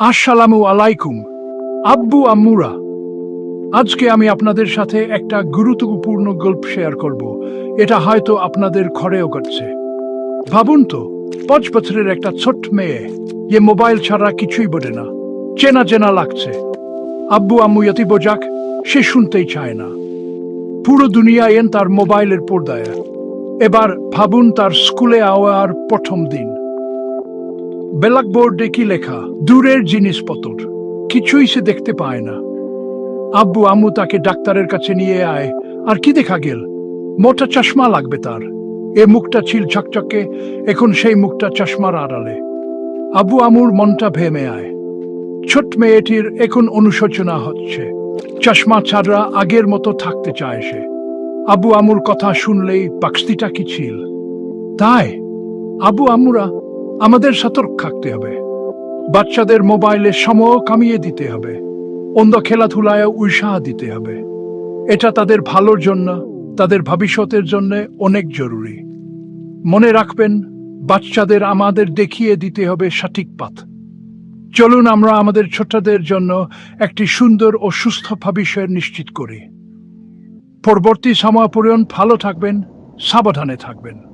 আসসালামু আলাইকুম, আব্বু আম্মুরা। আজকে আমি আপনাদের সাথে একটা গুরুত্বপূর্ণ গল্প শেয়ার করব। এটা হয়তো আপনাদের ঘরেও করছে ভাবুন তো পাঁচ বছরের একটা ছোট্ট মেয়ে, যে মোবাইল ছাড়া কিছুই বোঝে না, চেনা চেনা লাগছে। আব্বু আম্মু ইয়তি বোঝাক সে শুনতেই চায় না। পুরো দুনিয়ায় এন তার মোবাইলের পর্দায়। এবার ভাবুন তার স্কুলে আওয়ার প্রথম দিন। ব্ল্যাকবোর্ডে কি লেখা? দূরের জিনিসপত্র। কিছুই সে দেখতে পায় না। আব্বু, আম্মু তাকে ডাক্তারের কাছে নিয়ে আয়। আর কি দেখা গেল? মোটা চশমা লাগবে তার। এ মুখটা ছিল ঝকঝকে, এখন সেই মুখটা চশমার আড়ালে। আব্বু আমুর মনটা ভেমে আয়। ছোট মেয়েটির এখন অনুশোচনা হচ্ছে। চশমা ছাড়া আগের মতো থাকতে চায় সে। আবু আমুর কথা শুনলেই পাকস্তিটা কি ছিল? তাই? আবু আম্মুরা আমাদের সতর্ক থাকতে হবে। বাচ্চাদের মোবাইলে সময় কামিয়ে দিতে হবে। অন্ধ খেলাধুলায় উৎসাহ দিতে হবে। এটা তাদের ভালোর জন্য, তাদের ভবিষ্যতের জন্য অনেক জরুরি। মনে রাখবেন, বাচ্চাদের আমাদের দেখিয়ে দিতে হবে সঠিক পথ। চলুন আমরা আমাদের ছোটদের জন্য একটি সুন্দর ও সুস্থ ভবিষ্যৎ নিশ্চিত করি। পরবর্তী সময় পর্যন্ত ভালো থাকবেন, সাবধানে থাকবেন।